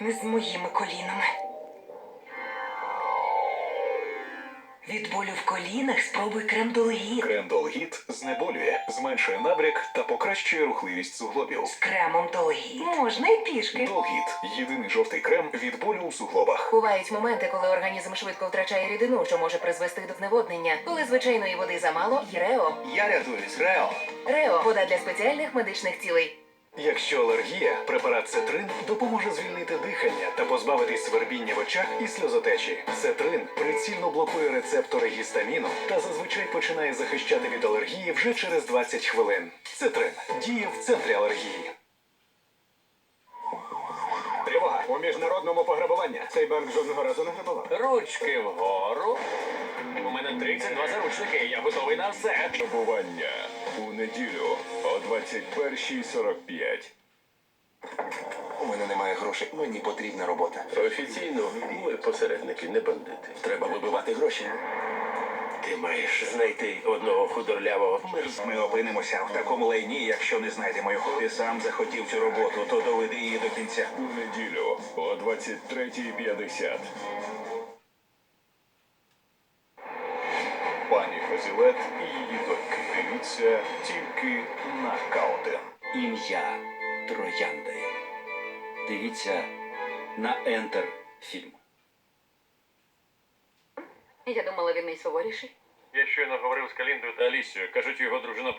Не з моїми колінами. Від болю в колінах спробуй крем Долгіт. Крем Долгіт знеболює, зменшує набряк та покращує рухливість суглобів. З кремом Долгіт. Можна і пішки. Долгіт єдиний жовтий крем від болю у суглобах. Бувають моменти, коли організм швидко втрачає рідину, що може призвести до зневоднення. Коли звичайної води замало, є Рео. Я рятуюсь, Рео. Рео вода для спеціальних медичних цілей. Якщо алергія, препарат Цетрин допоможе звільнити дихання та позбавитись свербіння в очах і сльозотечі. Цетрин прицільно блокує рецептори гістаміну та зазвичай починає захищати від алергії вже через 20 хвилин. Цетрин діє в центрі алергії. Тривога у міжнародному пограбуванні. Цей банк жодного разу не грабував. Ручки вгору. Мене 32 заручники, я готовий на все. Пограбування у неділю о 21.45. У мене немає грошей, мені потрібна робота. Офіційно ми посередники, не бандити. Треба вибивати гроші. Ти маєш знайти одного худорлявого. Ми опинимося в такому лайні, якщо не знайдемо його. Ти сам захотів цю роботу, то доведи її до кінця. У неділю о 23.50. Козілет і її доньки. Дивіться тільки на К1. Ім'я Троянди. Дивіться на Ентер фільм. Я думала, він найсуворіший. Я щойно говорив з Каліндою та Алісією. Кажуть, його дружина